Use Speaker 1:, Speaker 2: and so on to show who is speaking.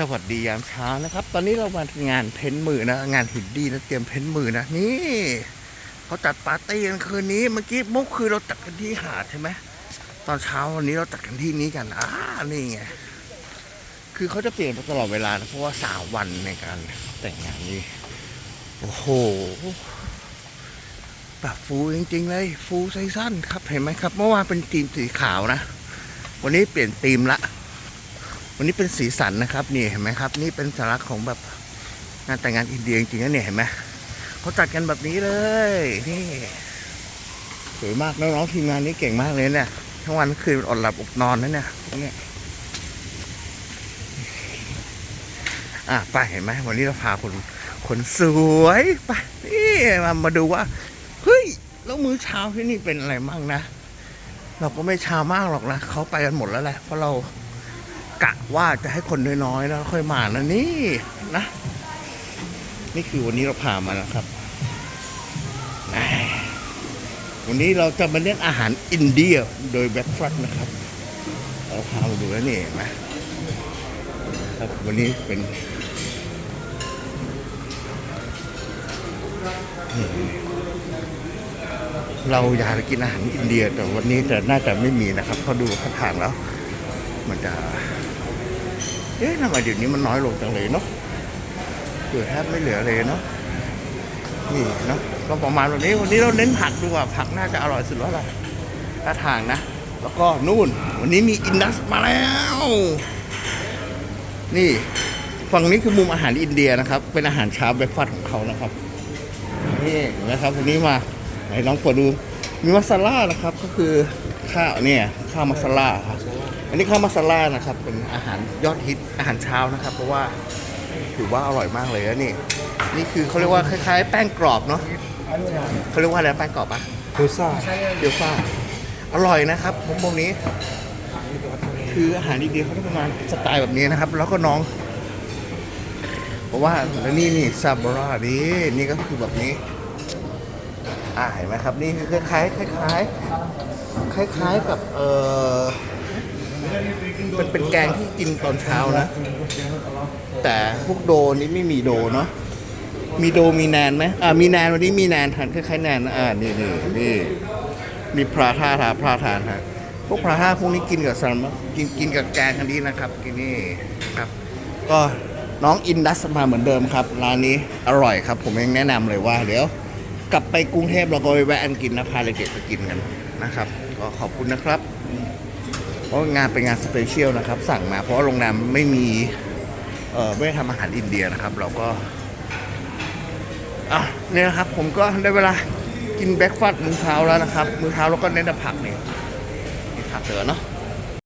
Speaker 1: สวัสดียามเช้านะครับ ตอนนี้เรามางานเพ้นท์มือนะ งานหินดีนะเตรียมเพ้นท์มือนะนี่เขาจัดปาร์ตี้กันคืนนี้เมื่อกี้มื่อคืนเราจัดกันที่หาดใช่ไหมตอนเช้าวันนี้เราจัดกันที่นี้กันอ่านี่ไงคือเขาจะเปลี่ยนตลอดเวลานะเพราะว่าสามวันในการแต่งงานนี้โอ้โหแบบฟูจริง ๆ เลยฟูไซสั้นครับเห็นไหมครับ เมื่อวานเป็นธีมสีขาวนะ วันนี้เปลี่ยนธีมละ วันนี้เป็นสีสันนะครับนี่เห็นไหมครับ นี่เป็นสัญลักษณ์ของแบบงานแต่งงานอินเดียจริงๆนะเนี่ยเห็นไหมเขาจัดกันแบบนี้เลยนี่สวยมากน้องๆทีมงานนี้เก่งมากเลยเนี่ยทั้งวันทั้งคืนอดหลับอดนอนนะเนี่ยเนี่ยอะไปเห็นไหมวันนี้เราพาคนคนสวยไปนี่มามาดูว่าเฮ้ยแล้วมื้อเช้าที่นี่เป็นอะไรมั่งนะ เราก็ไม่เช้ามากหรอกนะเขาไปกันหมดแล้วแหละเพราะเรา กะว่าจะให้คนน้อยๆแล้วค่อยมานะนี่นะ นี่คือวันนี้เราพามานะครับวันนี้เราจะมาเล่นอาหารอินเดียโดยแบ็คฟรัตนะครับ เราพามาดูแล้วนี่เห็นไหมครับวันนี้เป็นเราอยากจะกินอาหารอินเดียแต่วันนี้แต่น่าจะไม่มีนะครับเพราะดูท่าทางแล้ว มันจะ เอ๊ะทำไมเดี๋ยวนี้มันน้อยลงจังเลยเนาะเกือแทบไม่เหลือเลยเนาะนี่เนาะก็ประมาณวันนี้วันนี้เราเน้นผักดูว่าผักน่าจะอร่อยสุดแล้วล่ะท่าทางนะ แล้วก็นู่น วันนี้มีอินดัสมาแล้ว นี่ฝั่งนี้คือมุมอาหารอินเดียนะครับ เป็นอาหารเช้าเบรกฟาสต์ของเขานะครับนี่เห็นไหมครับวันนี้มาไหนลองเปิดดูมีมัสลานะครับก็คือ ข้าวเนี่ยข้าวมัสลาครับอันนี้ข้าวมัสลานะครับ เป็นอาหารยอดฮิตอาหารเช้านะครับ เพราะว่าถือว่าอร่อยมากเลยนะนี่ นี่คือเขาเรียกว่าคล้ายๆ แป้งกรอบเนาะเขาเรียกว่าอะไรแป้งกรอบปะ
Speaker 2: โคซ่า
Speaker 1: เกี๊ยวซ่าอร่อยนะครับผมพวกนี้ คืออาหารดีๆเขาจะประมาณสไตล์แบบนี้นะครับ แล้วก็น้องเพราะว่าแล้วนี่นี่ซาบารานี่นี่ก็คือแบบนี้ อ่าเห็นไหมครับ นี่คือคล้ายๆคล้ายๆคล้ายๆกับเออเป็นเป็นแกงที่กินตอนเช้านะ แต่พวกโดนี่ไม่มีโดเนาะมีโดมีแนนไหมอ่ามีแนนวันนี้มีแนนทานคล้ายๆแนนนอ่านี่นี่นี่มีพราท่าทาพราทานฮะพวกพราท่าพวกนี้กินกับสลัมกินกินกับแกงกันดีนะครับกินนี่ครับ ก็น้องอินดัสมาเหมือนเดิมครับร้านนี้อร่อยครับ ผมยังแนะนำเลยว่าเดี๋ยว กลับไปกรุงเทพเราก็ไปแวะอันกินนะพาเด็กๆไปกินกันนะครับ ก็ขอบคุณนะครับ เพราะงานเป็นงานสเปเชียลนะครับ สั่งมาเพราะโรงแรมไม่มีเออไม่ได้ทำอาหารอินเดียนะครับ เราก็อะเนี่ยนะครับ ผมก็ได้เวลากินแบรกฟาสต์มื้อเช้าแล้วนะครับ มื้อเช้าเราก็เน้นแต่ผักเนี่ยผักเหลือเนาะ